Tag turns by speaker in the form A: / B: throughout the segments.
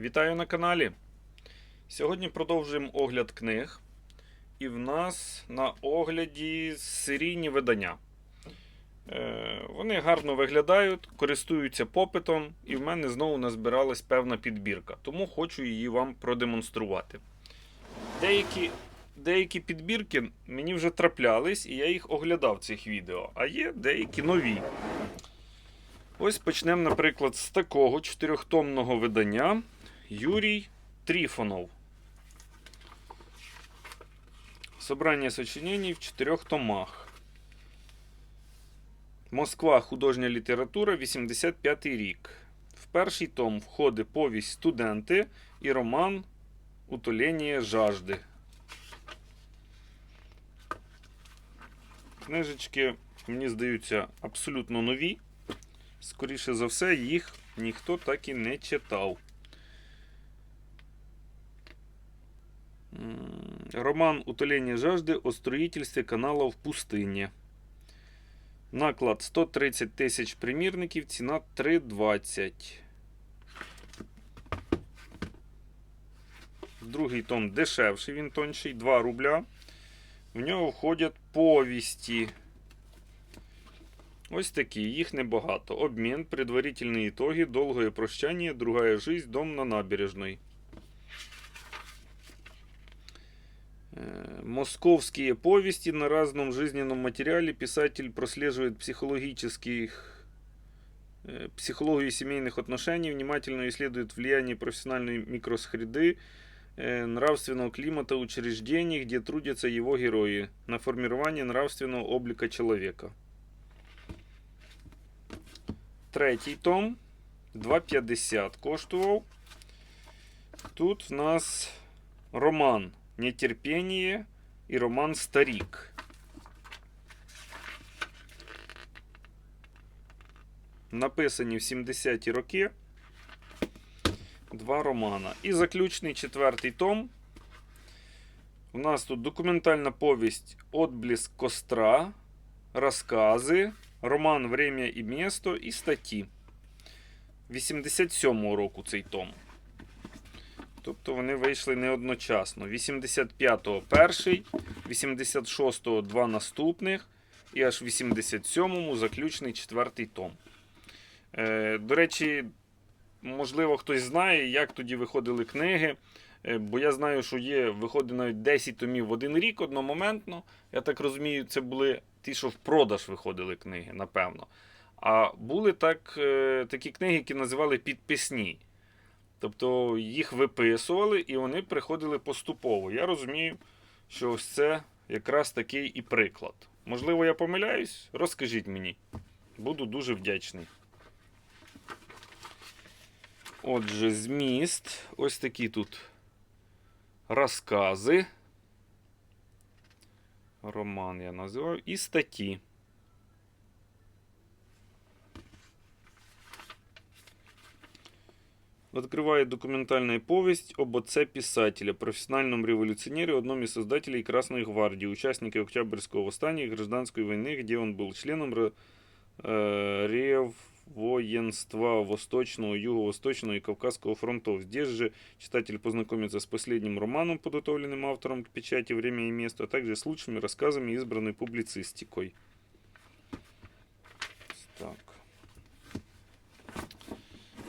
A: Вітаю на каналі. Сьогодні продовжуємо огляд книг. І в нас на огляді серійні видання. Е, вони гарно виглядають, користуються попитом, і в мене знову назбиралась певна підбірка. Тому хочу її вам продемонструвати. Деякі, деякі підбірки мені вже траплялись, і я їх оглядав в цих відео, а є деякі нові. Ось почнемо, наприклад, з такого чотирьохтомного видання Юрій Трифонов. Собрання сочинений в чотирьох томах. Москва. Художня література, 85 рік. В перший том входить повість Студенти і роман Утолення жажди. Книжечки, мені здаються, абсолютно нові. Скоріше за все, їх ніхто так і не читав. Роман Утолення жажди о строїтельстві канала в пустині. Наклад 130 тисяч примірників, ціна 3,20. Другий том дешевший, він тонший, 2 рубля. В нього входять повісті. Ось такі, їх небагато. Обмін, предварительные итоги, долгое прощание, другая жизнь, дом на набережной. Московские повести на разном жизненном материале писатель прослеживает психологических э, психологию семейных отношений, внимательно исследует влияние профессиональной микросреды, э, нравственного климата учреждений, где трудятся его герои, на формирование нравственного облика человека. Третій том 2,50 коштував. Тут в нас роман Нетерпіння і роман Старік. Написані в 70-ті роки. Два романа. І заключний четвертий том. У нас тут документальна повість Отбліск костра, розкази, роман Время і місто і статті. 87-го року цей том. Тобто вони вийшли не одночасно. 85-го перший, 86-го два наступних, і аж в 87-му заключний четвертий том. Е, до речі, можливо, хтось знає, як тоді виходили книги. Е, Бо я знаю, що є, виходить навіть 10 томів в один рік одномоментно. Я так розумію, це були ті, що в продаж виходили книги, напевно. А були так, е, такі книги, які називали підписні. Тобто їх виписували і вони приходили поступово. Я розумію, що ось це якраз такий і приклад. Можливо, я помиляюсь? Розкажіть мені. Буду дуже вдячний. Отже, зміст. Ось такі тут розкази. Роман я називаю. І статті. Открывает документальная повесть об отце писателя, профессиональном революционере, одном из создателей Красной гвардии, участнике Октябрьского восстания и гражданской войны, где он был членом э, Реввоенства Восточного, Юго-Восточного и Кавказского фронтов. Здесь же читатель познакомится с последним романом, подготовленным автором к печати «Время и место», а также с лучшими рассказами и избранной публицистикой.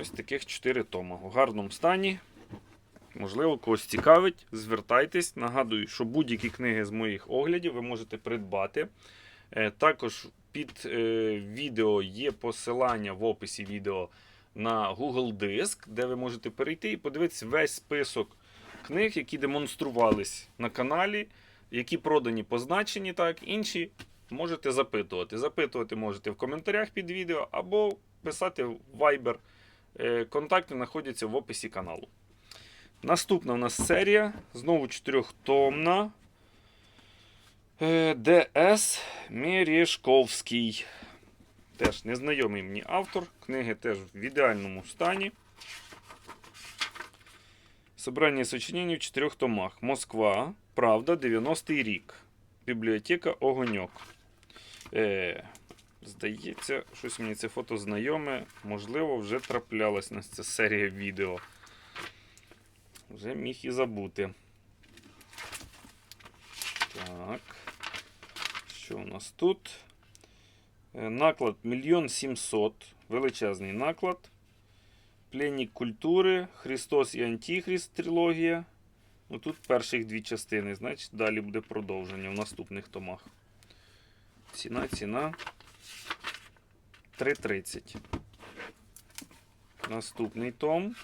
A: Ось таких 4 тома. У гарному стані. Можливо, когось цікавить, звертайтесь. Нагадую, що будь-які книги з моїх оглядів ви можете придбати. Е, Також під е, відео є посилання в описі відео на Google Диск, де ви можете перейти і подивитися весь список книг, які демонструвались на каналі, які продані позначені, так, інші можете запитувати. Запитувати можете в коментарях під відео або писати в Viber. Е, Контакти знаходяться в описі каналу. Наступна у нас серія, знову чотирьохтомна. Е, Д.С. Мережковський. Теж незнайомий мені автор. Книги теж в ідеальному стані. Собрання сочинень в чотирьох томах. Москва. Правда, 90-й рік. Бібліотека Огоньок. Е, Здається, щось мені це фото знайоме. Можливо, вже траплялась на ця серія відео. Вже міг і забути. Так. Що у нас тут? Е, Наклад 1 700. Величезний наклад. Пленник культури, Христос і Антихрист трилогія. Ну тут перших дві частини, значить далі буде продовження в наступних томах. Ціна, ціна 3,30. Наступний том.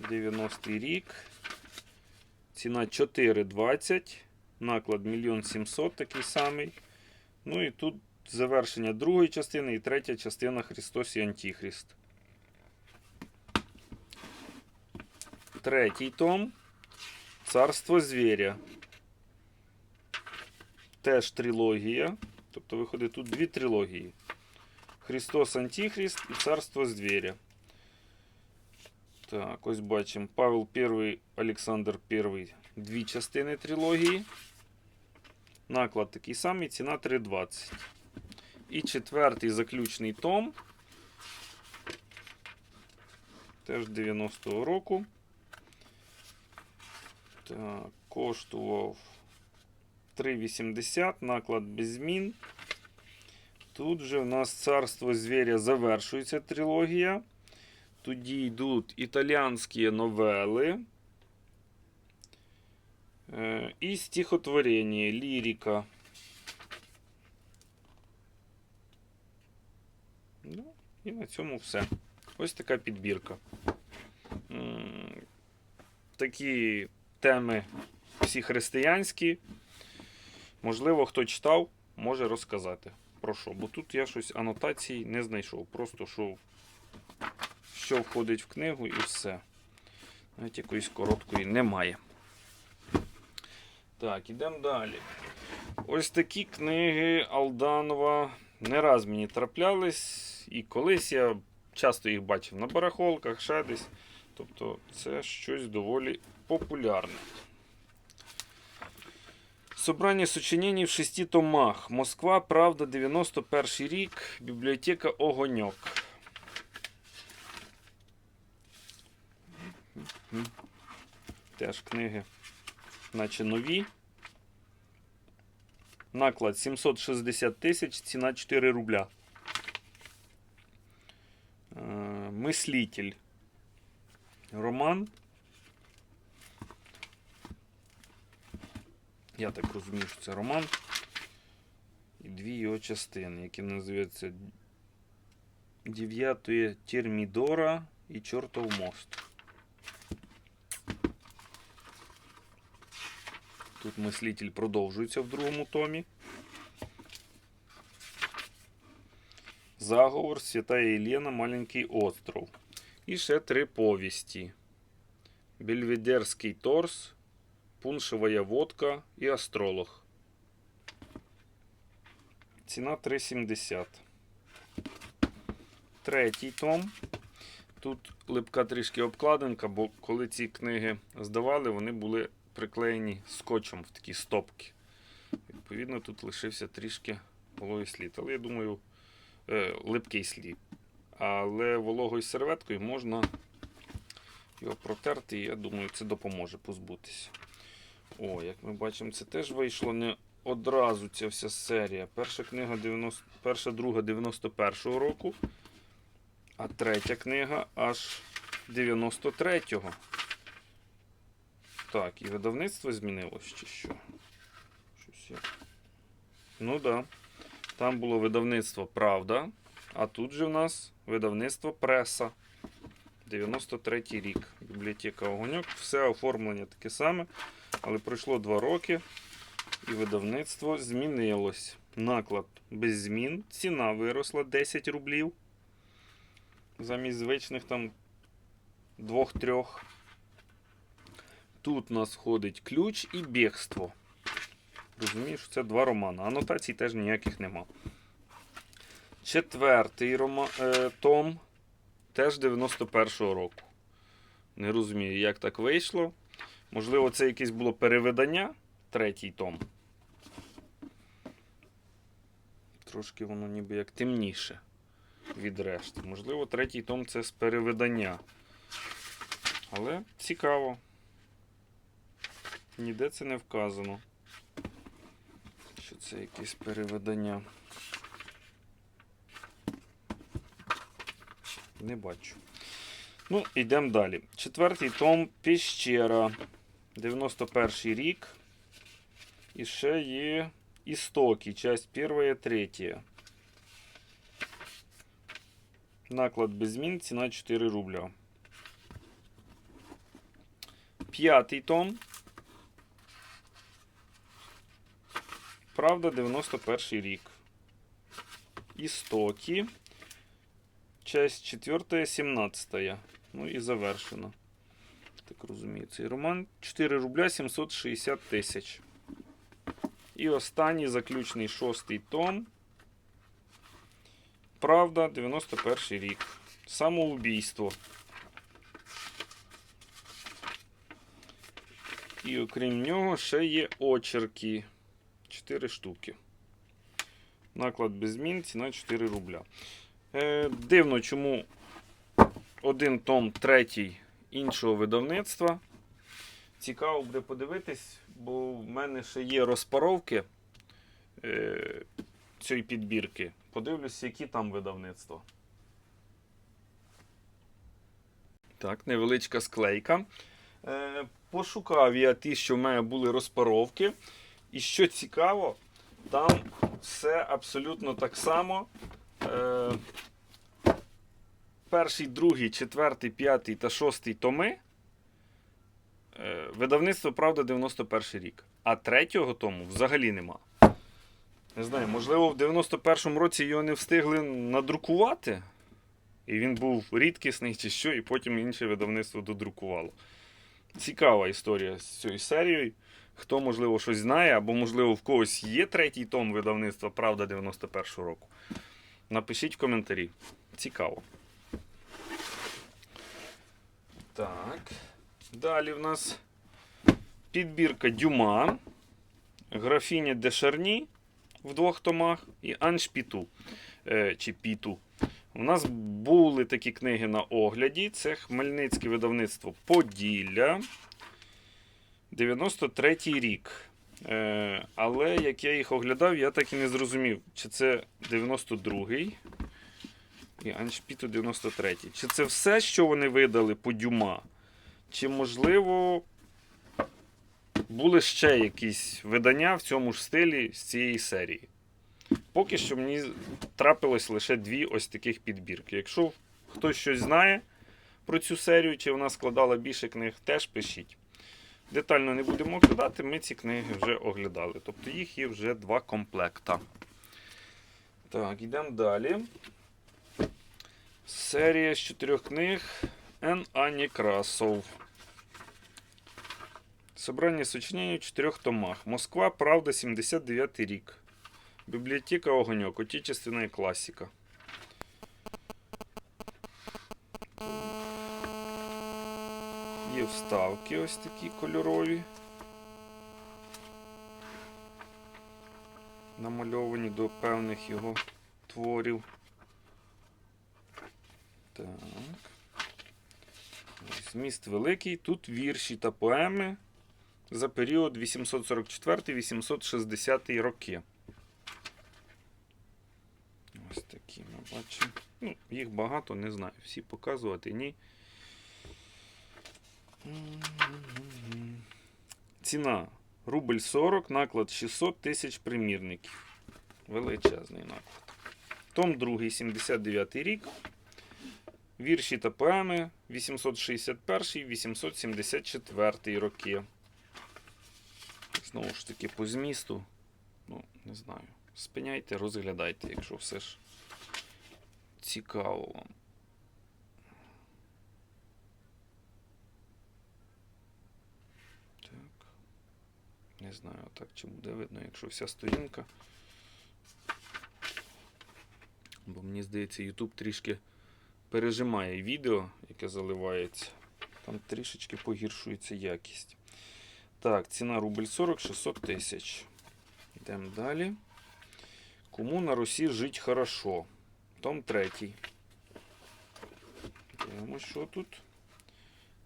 A: 90-й рік. Ціна 4,20. Наклад 1 700 такий самий. Ну і тут завершення другої частини і третя частина Христос і Антихрист. Третій том. Царство звіря. Теж трилогія. Тобто виходить тут дві трилогії. Христос Антихрист і Царство звіря. Так, ось бачимо. Павел I, Олександр I. Дві частини трилогії. Наклад такий самий, ціна 3,20. І четвертий заключний том. Теж 90-го року. Так, коштував 3,80, наклад без змін. Тут же у нас царство звіря завершується трилогія. Тоді йдуть італійські новели. Е, І стихотворення, лірика. Ну, і на цьому все. Ось така підбірка. Такі теми всі християнські. Можливо, хто читав, може розказати про що. Бо тут я щось анотацій не знайшов. Просто що, що входить в книгу і все. Навіть якоїсь короткої немає. Так, ідемо далі. Ось такі книги Алданова не раз мені траплялись. І колись я часто їх бачив на барахолках, ще десь. Тобто це щось доволі популярне. Собрання сочинений в шести томах. Москва, Правда, 91 рік. Бібліотека Огоньок. Теж книги, наче нові. Наклад 760 тисяч, ціна 4 рубля. Е, Мислитель. Роман. Я так розумію, що це роман. І дві його частини, які називаються Дев'ятої Термідора і Чортов мост. Тут мислитель продовжується в другому томі. Заговор Святая Єлена, Маленький остров. І ще три повісті. Бельведерський торс, Пуншева водка і астролог. Ціна 3,70. Третій том. Тут липка трішки обкладинка, бо коли ці книги здавали, вони були приклеєні скотчем в такі стопки. Відповідно, тут лишився трішки вологий слід. Але я думаю, е, липкий слід. Але вологою серветкою можна його протерти, і я думаю, це допоможе позбутися. О, як ми бачимо, це теж вийшло не одразу ця вся серія. Перша книга 90, перша друга 91-го року, а третя книга аж 93-го. Так, і видавництво змінилось чи що? Щось. Ну так. Да. Там було видавництво Правда, а тут же в нас видавництво Преса. 93 рік. Бібліотека Огоньок. Все оформлення таке саме. Але пройшло 2 роки і видавництво змінилось. Наклад без змін. Ціна виросла 10 рублів. Замість звичних там 2-3. Тут у нас входить ключ і бігство. Розумієш, це два романи. Анотацій теж ніяких нема. Четвертий рома... е, том теж 91-го року. Не розумію, як так вийшло. Можливо, це якесь було перевидання, третій том. Трошки воно ніби як темніше від решти. Можливо, третій том це з перевидання. Але цікаво. Ніде це не вказано. Що це якесь переведення. Не бачу. Ну, йдемо далі. Четвертий том Піщера. 91 рік. І ще є Істоки, часть перша і третя. Наклад без змін, ціна 4 рубля. П'ятий том. Правда, 91 рік. Істоки. Часть 4, 17. Ну і завершено. Так розумію, цей роман. 4 рубля 760 тисяч. І останній заключний шостий том. Правда, 91 рік. Самоубійство. І окрім нього ще є очерки. 4 штуки. Наклад без змін, ціна 4 рубля. Е, дивно, чому один том третій іншого видавництва. Цікаво буде подивитись, бо в мене ще є розпаровки е, цієї підбірки. Подивлюсь, які там видавництва. Так, невеличка склейка. Е, пошукав я ті, що в мене були розпаровки. І що цікаво, там все абсолютно так само. Е, перший, другий, четвертий, п'ятий та шостий томи. Е, видавництво, правда, 91 рік. А третього тому взагалі нема. Не знаю, можливо, в 91-му році його не встигли надрукувати. І він був рідкісний чи що, і потім інше видавництво додрукувало. Цікава історія з цією серією. Хто, можливо, щось знає, або, можливо, в когось є третій том видавництва Правда 91-го року. Напишіть в коментарі. Цікаво. Так. Далі в нас підбірка Дюма, графіня де Шарні в двох томах і Анж Піту. Е, чи Піту. У нас були такі книги на огляді. Це Хмельницьке видавництво Поділля. 93-й рік. Е, але як я їх оглядав, я так і не зрозумів, чи це 92-й і Аншпіту 93-й. Чи це все, що вони видали по Дюма? Чи, можливо, були ще якісь видання в цьому ж стилі з цієї серії? Поки що мені трапилось лише дві ось таких підбірки. Якщо хтось щось знає про цю серію, чи вона складала більше книг, теж пишіть. Детально не будемо оглядати, ми ці книги вже оглядали. Тобто їх є вже два комплекта. Так, йдемо далі. Серія з чотирьох книг Н. А. Некрасов. Собрання сочинень у чотирьох томах. Москва, Правда, 79 рік. Бібліотека Огоньок. Отечественная класика. Є вставки ось такі кольорові. Намальовані до певних його творів. Так. Зміст великий. Тут вірші та поеми за період 844-860 роки. Ось такі ми бачимо. Ну, їх багато, не знаю. Всі показувати, ні. Ціна. Рубль 40, наклад 600 тисяч примірників. Величезний наклад. Том 2, 79 рік. Вірші та поеми 861-874 роки. Знову ж таки, по змісту. Ну, не знаю. Спиняйте, розглядайте, якщо все ж цікаво вам. Так. Не знаю, так чи буде видно, якщо вся сторінка. Бо мені здається, YouTube трішки пережимає відео, яке заливається. Там трішечки погіршується якість. Так, ціна рубль 40, 600 тисяч. Йдемо далі. Кому на Русі жить хорошо? Том третій. Дивимось, що тут.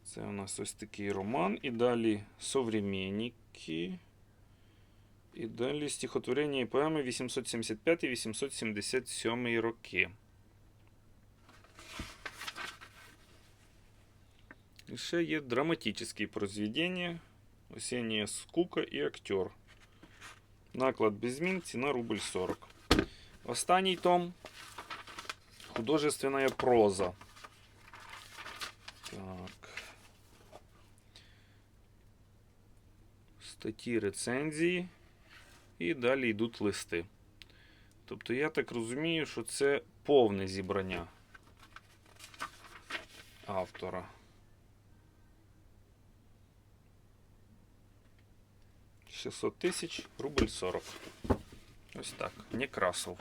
A: Це у нас ось такий роман. І далі современники. І далі стихотворення і поеми 875-877 роки. І ще є драматичні произведення. Осіння скука і актер. Наклад без змін, ціна рубль 40. Останній том. Художественная проза. Так. Статті рецензії. І далі йдуть листи. Тобто я так розумію, що це повне зібрання автора. Шістсот тисяч, рубль 40. Ось так. Некрасов.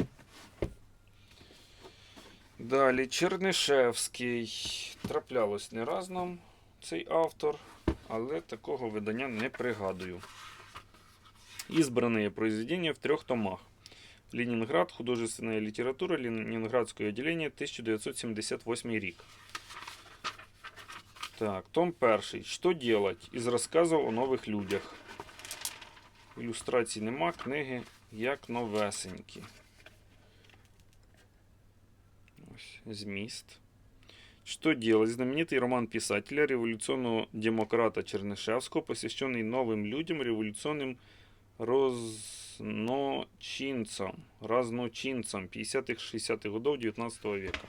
A: Далі Чернишевський. Траплялось не раз нам цей автор, але такого видання не пригадую. Избранные произведения в трех томах. Ленинград, художественная литература, Ленинградское отделение, 1978 рік. Так, том перший. Що делать? Із розказів о нових людях. Ілюстрацій нема, книги як новесенькі. Ось зміст. Что делать? Знаменитый роман писателя, революционного демократа Чернышевского, посвященный новым людям, революционным разночинцам, разночинцам 50-60-х годов 19 века.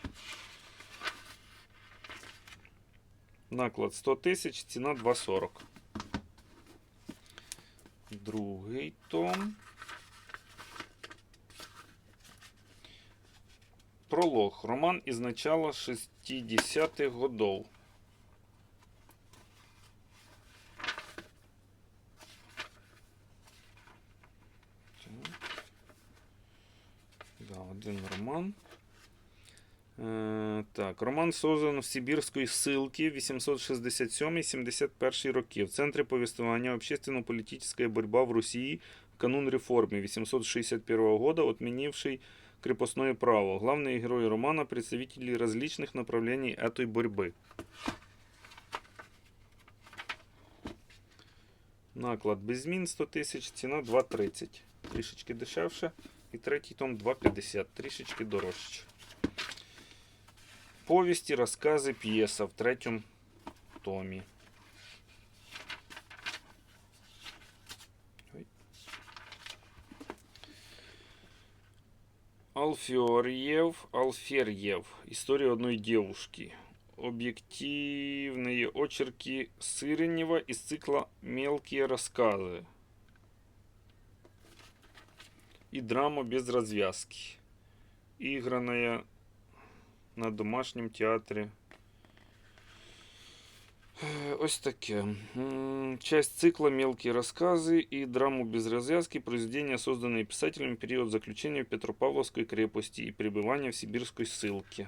A: Наклад 100 тисяч, ціна 2,40. Другий том. Пролог. Роман із начала 60-х годов. Так. Да, один роман. Е, так, роман создан в Сибірської ссылки 867-71 роки. В центрі повествования общественно-политическая борьба в Росії в канун реформы 861 года, отменивший крепостное право. Главные герои романа – представители различных направлений этой борьбы. Наклад без змін 100 тисяч, ціна 2,30. Трішечки дешевше. І третій том 2,50, трішечки дорожче. Повісті, розкази, п'єса в третьому томі. Ой. Алферьев, Алферьев. История одной девушки. Объективные очерки Сыренева из цикла «Мелкие рассказы». И драма без развязки. Игранная на домашнем театрі. Е, Ось таке. М, Часть цикла «Мелкие рассказы» и драму без развязки произведения, созданные писателем в период заключения в Петропавловской крепости и пребывания в сибирской ссылке.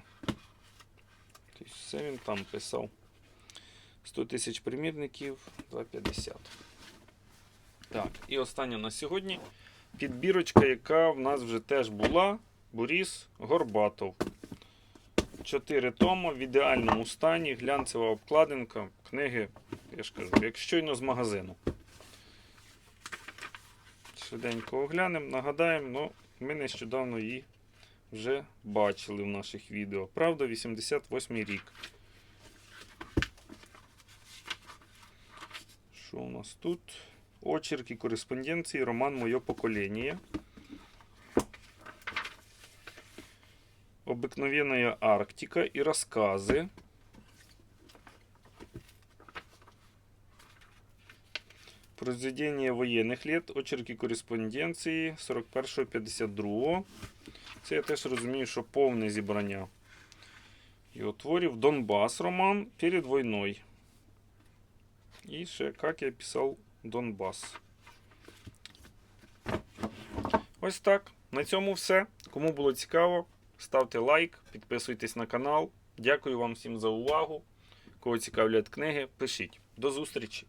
A: Тобто все він там писав. 100 тисяч примірників, 2,50. Так, і остання на сьогодні підбірочка, яка в нас вже теж була. Борис Горбатов. 4 тома в ідеальному стані, глянцева обкладинка, книги, я ж кажу, як щойно з магазину. Швиденько оглянемо, нагадаємо, ну, ми нещодавно її вже бачили в наших відео. Правда, 88 рік. Що у нас тут? Очерки кореспонденції, роман Моє покоління. Обыкновенная Арктика и рассказы. Произведение воєнних лет, очерки кореспонденції 41-52. Це я теж розумію, що повне зібрання. Його творів Донбас роман перед війною. І ще як я писав Донбас. Ось так. На цьому все. Кому було цікаво, ставте лайк, підписуйтесь на канал. Дякую вам всім за увагу. Кого цікавлять книги, пишіть. До зустрічі!